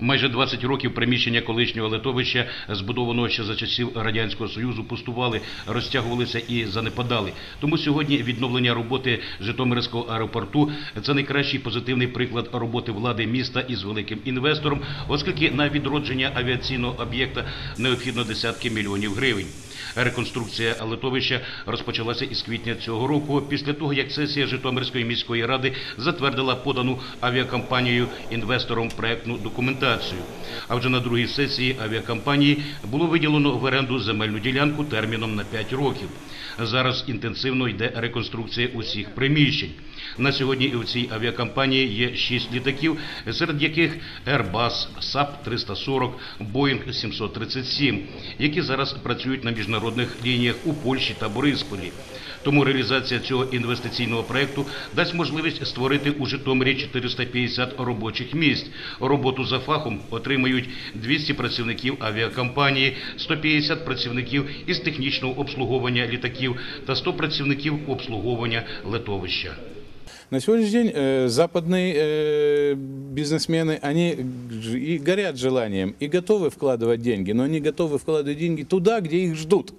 Майже 20 років приміщення колишнього литовища, збудованого ще за часів Радянського Союзу, пустували, розтягувалися і занепадали. Тому сьогодні відновлення роботи Житомирського аеропорту – це найкращий позитивний приклад роботи влади міста із великим інвестором, оскільки на відродження авіаційного об'єкта необхідно десятки мільйонів гривень. Реконструкція литовища розпочалася із квітня цього року, після того, як сесія Житомирської міської ради затвердила подану авіакомпанією інвестором проектну документацію. А вже на другій сесії авіакомпанії було виділено в оренду земельну ділянку терміном на 5 років. Зараз інтенсивно йде реконструкція усіх приміщень. На сьогодні у цій авіакомпанії є 6 літаків, серед яких Airbus, SAP 340, Boeing 737, які зараз працюють на міжнародних лініях у Польщі та Борисполі. Тому реалізація цього інвестиційного проекту дасть можливість створити у Житомирі 450 робочих місць. Роботу за фахом отримають 200 працівників авіакомпанії, 150 працівників із технічного обслуговування літаків та 100 працівників обслуговування летовища. На сегодняшний день э, западные э, бизнесмены, они ж- и горят желанием, и готовы вкладывать деньги, но они готовы вкладывать деньги туда, где их ждут.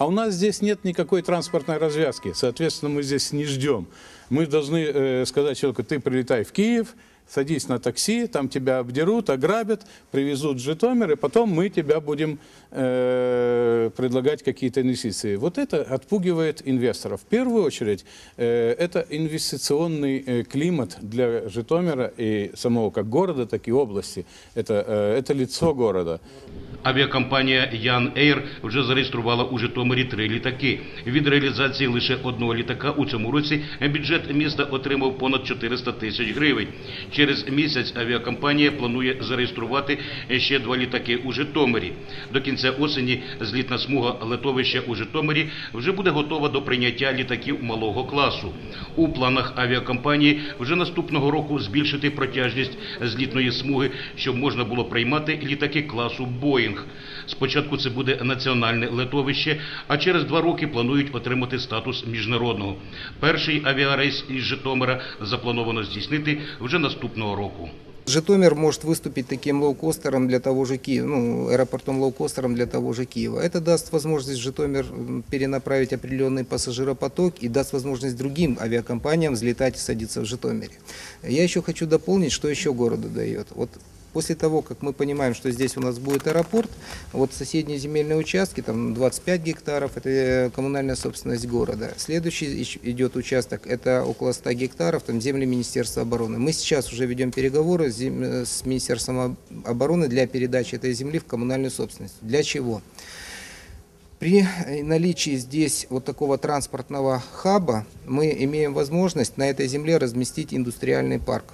А у нас здесь нет никакой транспортной развязки, соответственно, мы здесь не ждем. Мы должны э, сказать человеку, ты прилетай в Киев, садись на такси, там тебя обдерут, ограбят, привезут в Житомир, и потом мы тебя будем э, предлагать какие-то инвестиции. Вот это отпугивает инвесторов. В первую очередь, э, это инвестиционный э, климат для Житомира и самого как города, так и области. Это, э, это лицо города. Авіакомпанія Ян Ейр вже зареєструвала у Житомирі три літаки. Від реалізації лише одного літака у цьому році бюджет міста отримав понад 400 тисяч гривень. Через місяць авіакомпанія планує зареєструвати ще два літаки у Житомирі. До кінця осені злітна смуга летовища у Житомирі вже буде готова до прийняття літаків малого класу. У планах авіакомпанії вже наступного року збільшити протяжність злітної смуги, щоб можна було приймати літаки класу Боїнг. Спочатку це буде національне летовище, а через два роки планують отримати статус міжнародного. Перший авіарейс із Житомира заплановано здійснити вже наступного року. Житомир может выступить таким лоукостером для того же Киева, ну, аэропортом лоукостером для того же Киева. Это даст возможность Житомир м, перенаправить определенный пассажиропоток и даст возможность другим авиакомпаниям взлетать и садиться в Житомире. Я еще хочу дополнить, что еще городу дает. Вот После того, как мы понимаем, что здесь у нас будет аэропорт, вот соседние земельные участки, там 25 гектаров, это э, коммунальная собственность города. Следующий идет участок, это около 100 гектаров, там земли Министерства обороны. Мы сейчас уже ведем переговоры с, э, Министерством об- обороны для передачи этой земли в коммунальную собственность. Для чего? При э, наличии здесь вот такого транспортного хаба мы имеем возможность на этой земле разместить индустриальный парк.